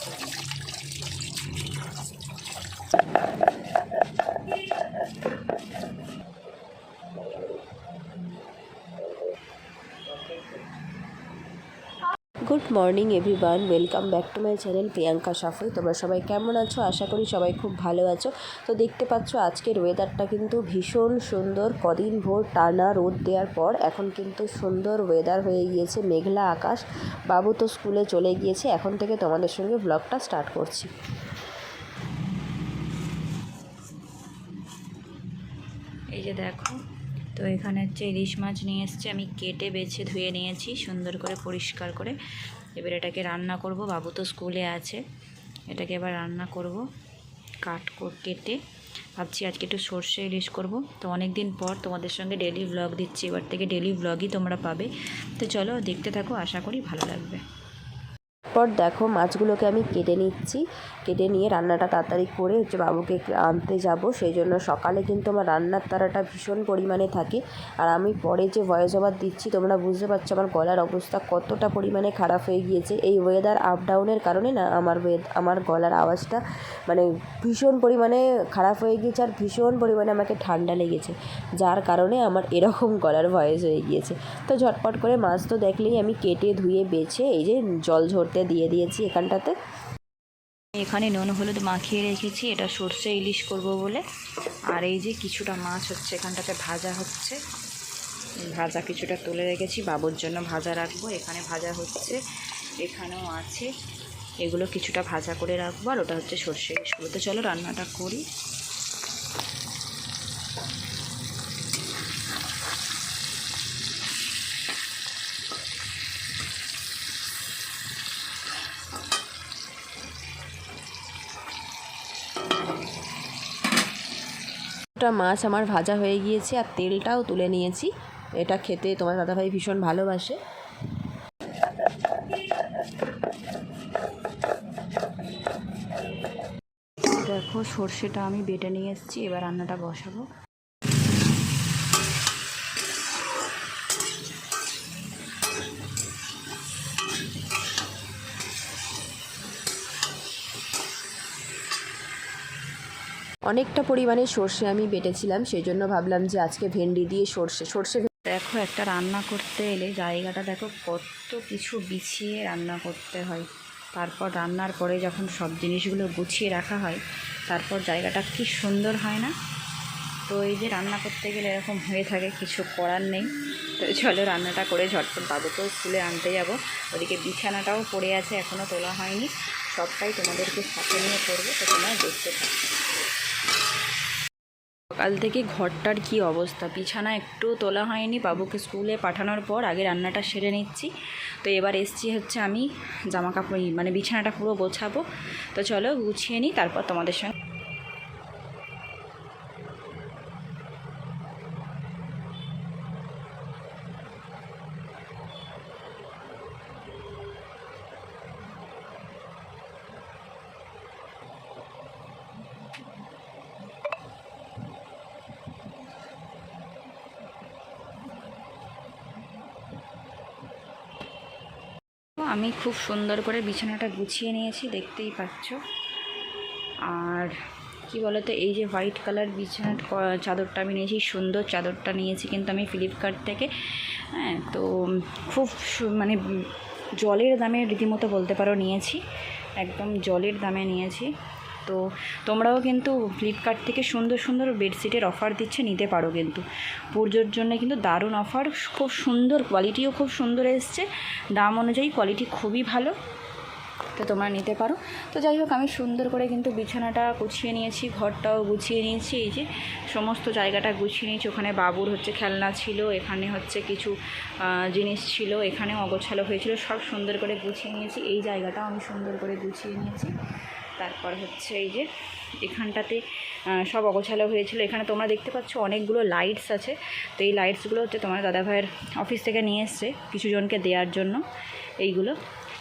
Thank you. Good morning everyone, welcome back to my channel Priyanka সাফই। তোমরা সবাই কেমন আছো? আশা করি সবাই খুব ভালো আছো। তো দেখতে পাচ্ছ, আজকের ওয়েদারটা কিন্তু ভীষণ সুন্দর। কদিন ভোর টানা রোদ দেওয়ার পর এখন কিন্তু সুন্দর ওয়েদার হয়ে গিয়েছে, মেঘলা আকাশ। বাবু তো স্কুলে চলে গিয়েছে, এখন থেকে তোমাদের সঙ্গে ব্লগটা স্টার্ট করছি। এই যে দেখো তো এখানে হচ্ছে ইলিশ মাছ নিয়ে এসছে, আমি কেটে বেছে ধুয়ে নিয়েছি, সুন্দর করে পরিষ্কার করে। এবার এটাকে রান্না করব, বাবু তো স্কুলে আছে, এটাকে এবার রান্না করব, কাট কেটে। ভাবছি আজকে একটু সর্ষে ইলিশ করব। তো অনেক দিন পর তোমাদের সঙ্গে ডেলি ব্লগ দিচ্ছি, এবার থেকে ডেলি ব্লগই তোমরা পাবে। তো চলো দেখতে থাকো, আশা করি ভালো লাগবে। পর দেখো মাছগুলোকে আমি কেটে নিচ্ছি। কেটে নিয়ে রান্নাটা তাড়াতাড়ি করে হচ্ছে বাবুকে আনতে যাব। সেই জন্য সকালে কিন্তু আমার রান্নার তারাটা ভীষণ পরিমাণে থাকে। আর আমি পরে যে ভয়েস ওভার দিচ্ছি, তোমরা বুঝতে পারছ আমার গলার অবস্থা কতটা পরিমাণে খারাপ হয়ে গিয়েছে। এই ওয়েদার আপ ডাউনের কারণে না আমার ওয়েদ আমার গলার আওয়াজটা মানে ভীষণ পরিমাণে খারাপ হয়ে গিয়েছে আর ভীষণ পরিমাণে আমাকে ঠান্ডা লেগেছে। যার কারণে আমার এরকম গলার ভয়েস হয়ে গিয়েছে। তো ঝটপট করে মাছ তো দেখলেই আমি কেটে ধুয়ে বেছে এই যে জল ঝরতে দিয়ে দিয়েছি এখানটাতে। এখানে নুন, হলুদ মাখিয়ে রেখেছি, এটা সর্ষে ইলিশ করব বলে। আর এই যে কিছুটা মাছ হচ্ছে, এখানটাতে ভাজা হচ্ছে। ভাজা কিছুটা তুলে রেখেছি, বাবুর জন্য ভাজা রাখব। এখানে ভাজা হচ্ছে, এখানেও আছে। এগুলো কিছুটা ভাজা করে রাখব, আর ওটা হচ্ছে সর্ষে ইলিশগুলো তো চলো রান্নাটা করি। ওটা মাছ আমার ভাজা হয়ে গিয়েছে আর তেলটাও তুলে নিয়েছি। এটা খেতে তোমার দাদাভাই ভীষণ ভালোবাসে। দেখো সর্ষেটা আমি বেটে নিয়ে এসেছি, এবার রান্নাটা বসাবো। অনেকটা পরিমাণে সর্ষে আমি বেটেছিলাম সেই জন্য ভাবলাম যে আজকে ভেন্ডি দিয়ে সর্ষে সর্ষে দেখো, একটা রান্না করতে এলে জায়গাটা দেখো কত কিছু বিছিয়ে রান্না করতে হয়। তারপর রান্নার পরে যখন সব জিনিসগুলো গুছিয়ে রাখা হয়, তারপর জায়গাটা কি সুন্দর হয় না? তো এই যে রান্না করতে গেলে এরকম হয়ে থাকে, কিছু করার নেই। তো চলো রান্নাটা করে ঝটপট বাবুকেও স্কুলে আনতে যাব। ওদিকে বিছানাটাও পড়ে আছে এখনও তোলা হয়নি। সবটাই তোমাদেরকে সাথে নিয়ে করব, তো তোমরা দেখতে থাকো। সকাল থেকে ঘরটার কি অবস্থা? বিছানা একটু তোলা হয়নি। বাবুকে স্কুলে পাঠানোর পর আগে রান্নাটা সেরে নিচ্ছি। তো এবার এসছি হচ্ছে আমি জামা কাপড় মানে বিছানাটা পুরো গোছাবো। তো চলো গুছিয়ে নিই, তারপর তোমাদের সঙ্গে আমি খুব সুন্দর করে বিছানাটা গুছিয়ে নিয়েছি, দেখতেই পাচ্ছ। আর কি বলতো, এই যে হোয়াইট কালার বিছানার চাদরটা আমি নিয়েছি, সুন্দর চাদরটা নিয়েছি কিন্তু আমি ফ্লিপকার্ট থেকে। হ্যাঁ তো খুব মানে জলের দামে রীতিমতো বলতে পারো নিয়েছি, একদম জলের দামে নিয়েছি। তো তোমরাও কিন্তু ফ্লিপকার্ট থেকে সুন্দর সুন্দর বেডশিটের অফার দিচ্ছে, নিতে পারো কিন্তু। পুজোর জন্য কিন্তু দারুণ অফার খুব সুন্দর কোয়ালিটিও খুব সুন্দর এসছে। দাম অনুযায়ী কোয়ালিটি খুবই ভালো। তো তোমরা নিতে পারো। তো যাই হোক, আমি সুন্দর করে কিন্তু বিছানাটা গুছিয়ে নিয়েছি, ঘরটাও গুছিয়ে নিয়েছি। এই যে সমস্ত জায়গাটা গুছিয়ে নিয়েছি। ওখানে বাবুর হচ্ছে খেলনা ছিল, এখানে হচ্ছে কিছু জিনিস ছিল এখানে অগোছালো হয়েছিল। সব সুন্দর করে গুছিয়ে নিয়েছি। এই জায়গাটাও আমি সুন্দর করে গুছিয়ে নিয়েছি। তারপর হচ্ছে এই যে এখানটাতে সব অগোছালো হয়েছিল। এখানে তোমরা দেখতে পাচ্ছ অনেকগুলো লাইটস আছে। তো এই লাইটসগুলো হচ্ছে তোমার দাদাভাইয়ের অফিস থেকে নিয়ে এসছে কিছুজনকে দেওয়ার জন্য। এইগুলো,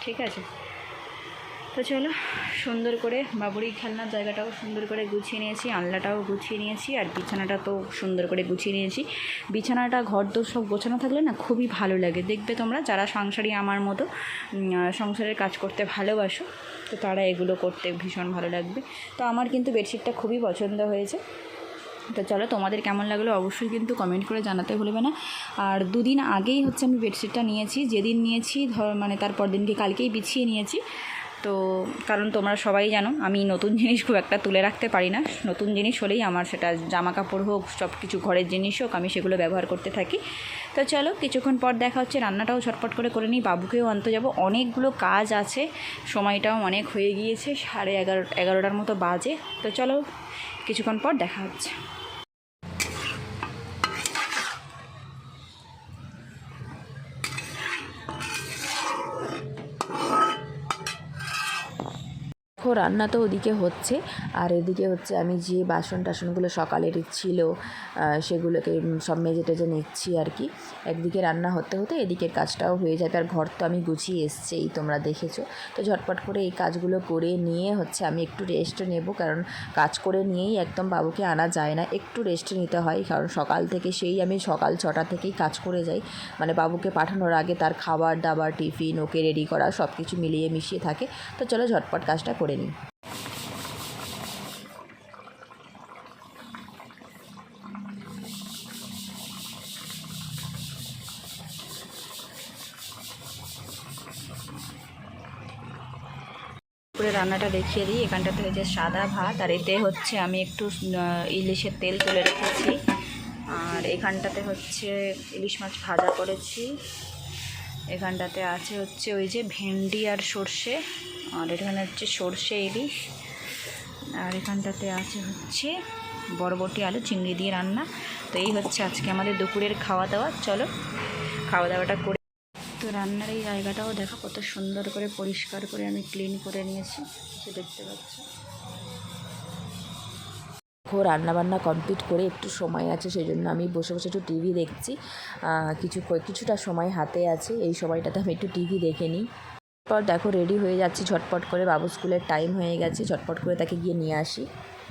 ঠিক আছে? তো চলো, সুন্দর করে বাবুরি খেলনার জায়গাটাও সুন্দর করে গুছিয়ে নিয়েছি আনলাটাও গুছিয়ে নিয়েছি, আর বিছানাটা তো সুন্দর করে গুছিয়ে নিয়েছি। বিছানাটা ঘর দোর সব গোছানো থাকলে না খুবই ভালো লাগে। দেখবে তোমরা, যারা সংসারী আমার মতো সংসারের কাজ করতে ভালোবাসো, তো তারা এগুলো করতে ভীষণ ভালো লাগবে। তো আমার কিন্তু বেডশিটটা খুবই পছন্দ হয়েছে। তো চলো, তোমাদের কেমন লাগল অবশ্যই কিন্তু কমেন্ট করে জানাতে ভুলবে না। আর দুদিন আগেই হচ্ছে আমি বেডশিটটা নিয়েছি, যেদিন নিয়েছি, ধর মানে তারপর দিনকে কালকেই বিছিয়ে নিয়েছি। তো কারণ তোমরা সবাই জানো, আমি নতুন জিনিস খুব একটা তুলে রাখতে পারি না। নতুন জিনিস হলেই আমার সেটা জামা কাপড় হোক সব কিছু ঘরের জিনিস হোক, আমি সেগুলো ব্যবহার করতে থাকি। তো চলো, কিছুক্ষণ পর দেখা হচ্ছে, রান্নাটাও ছটপট করে করে নিই, বাবুকেও আনতে যাব। অনেকগুলো কাজ আছে, সময়টাও অনেক হয়ে গিয়েছে, সাড়ে এগারো, এগারোটার মতো বাজে। তো চলো, কিছুক্ষণ পর দেখা হচ্ছে। দেখো, রান্না তো ওদিকে হচ্ছে। আর এদিকে হচ্ছে আমি যে বাসন টাসনগুলো সকালের ছিল সেগুলোকে সব মেজে টেজে নিচ্ছি আর কি। একদিকে রান্না হতে হতে এদিকের কাজটাও হয়ে যাবে। আর ঘর তো আমি গুছিয়ে এসছেই তোমরা দেখেছ। তো ঝটপট করে এই কাজগুলো করে নিয়ে হচ্ছে আমি একটু রেস্ট নেব, কারণ কাজ করে নিয়েই একদম বাবুকে আনা যায় না। একটু রেস্ট নিতে হয়, কারণ সকাল থেকে সেই আমি সকাল ছটা থেকেই কাজ করে যাই। মানে বাবুকে পাঠানোর আগে তার খাবার দাবার টিফিন, ওকে রেডি করা সব কিছু মিলিয়ে মিশিয়ে থাকে। তো চলো ঝটপট কাজটা করে নিই করে রান্নাটা দেখিয়ে দিই। এখানটাতে হয়েছে সাদা ভাত, আর এতে হচ্ছে আমি একটু ইলিশের তেল তুলে রেখেছি। আর এখানটাতে হচ্ছে ইলিশ মাছ ভাজা করেছি। এখানটাতে আছে হচ্ছে ওই যে ভেন্ডি আর সর্ষে, আর এখানে হচ্ছে সর্ষে ইলিশ, আর এখানটাতে আছে হচ্ছে বরবটি, আলু, চিংড়ি দিয়ে রান্না। তো এই হচ্ছে আজকে আমাদের দুপুরের খাওয়া দাওয়া চলো খাওয়া দাওয়াটা করে তো রান্নার এই জায়গাটাও দেখো কত সুন্দর করে পরিষ্কার করে আমি ক্লিন করে নিয়েছি, সে দেখতে পাচ্ছি। রান্নাবান্না কমপ্লিট করে একটু সময় আছে সেই জন্য আমি বসে বসে একটু টিভি দেখছি। কিছু কিছুটা সময় হাতে আছে, এই সময়টাতে আমি একটু টিভি দেখে নিই। তারপর দেখো রেডি হয়ে যাচ্ছি, ঝটপট করে বাবু স্কুলের টাইম হয়ে গেছে, ঝটপট করে তাকে গিয়ে নিয়ে আসি।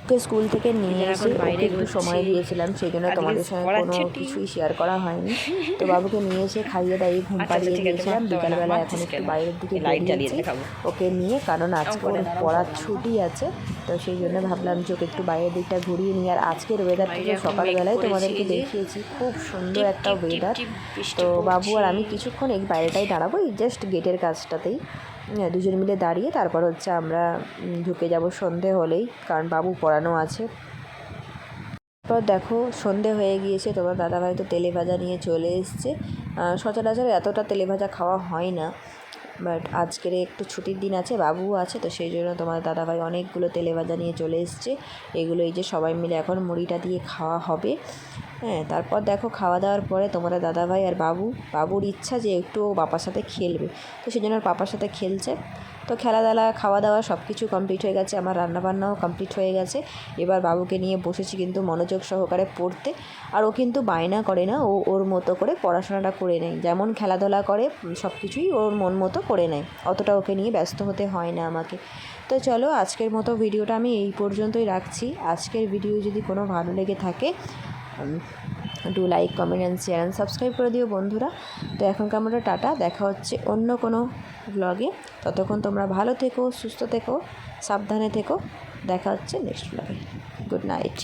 ওকে স্কুল থেকে নিয়ে এসে বাইরে একটু সময় দিয়েছিলাম সেই জন্য তোমাদের সঙ্গে কোনো কিছুই শেয়ার করা হয়নি। তো বাবুকে নিয়ে এসে খাইয়ে দাইয়ে ঘুম আচ্ছা, পাড়িয়ে দিয়েছিলাম। বিকালবেলা এখন একটু বাইরের দিকে লাইট জ্বালিয়ে বেরিয়েছি ওকে নিয়ে কারণ আজকে ওর পড়ার ছুটি আছে তো সেই জন্য ভাবলাম যে ওকে একটু বাইরের দিকটা ঘুরিয়ে নিই। আর আজকের ওয়েদার থেকে সকালবেলায় তোমাদেরকে দেখিয়েছি খুব সুন্দর একটা ওয়েদার তো বাবু আর আমি কিছুক্ষণ এই বাইরেটাই দাঁড়াবো এই জাস্ট গেটের কাছটাতেই হ্যাঁ, দুজন মিলে দাঁড়িয়ে তারপর হচ্ছে আমরা ঢুকে যাব সন্ধে হলেই, কারণ বাবু পড়ানো আছে। তারপর দেখো, সন্ধে হয়ে গিয়েছে, তোমার দাদাভাই তো তেলে ভাজা নিয়ে চলে এসছে। সচরাচর এতটা তেলে ভাজা খাওয়া হয় না। বাট আজকের একটু ছুটির দিন আছে, বাবুও আছে, তো সেই জন্য তোমার দাদাভাই অনেকগুলো তেলে ভাজা নিয়ে চলে এসছে। এগুলো এই যে সবাই মিলে এখন মুড়িটা দিয়ে খাওয়া হবে। হ্যাঁ তারপর দেখো খাওয়া দাওয়ার পরে তোমাদের দাদাভাই আর বাবু, বাবুর ইচ্ছা যে একটু ও বাবার সাথে খেলবে। তো সেই জন্য পাপার সাথে খেলছে। তো খেলাধুলা খাওয়া দাওয়া সব কিছু কমপ্লিট হয়ে গেছে, আমার রান্নাবান্নাও কমপ্লিট হয়ে গেছে। এবার বাবুকে নিয়ে বসেছি কিন্তু মনোযোগ সহকারে পড়তে। আর ও কিন্তু বায়না করে না, ও ওর মতো করে পড়াশোনাটা করে নেয়। যেমন খেলাধুলা করে সব কিছুই ওর মন মতো করে নেয়। অতটা ওকে নিয়ে ব্যস্ত হতে হয় না আমাকে। তো চলো, আজকের মতো ভিডিওটা আমি এই পর্যন্তই রাখছি। আজকের ভিডিও যদি কোনো ভালো লেগে থাকে do like comment and share and subscribe করে দিও বন্ধুরা। তো এখনকার মতো টাটা? দেখা হচ্ছে অন্য কোনো ব্লগে ততক্ষণ তোমরা ভালো থেকো, সুস্থ থেকো, সাবধানে থেকো। দেখা হচ্ছে নেক্সট ব্লগে গুড নাইট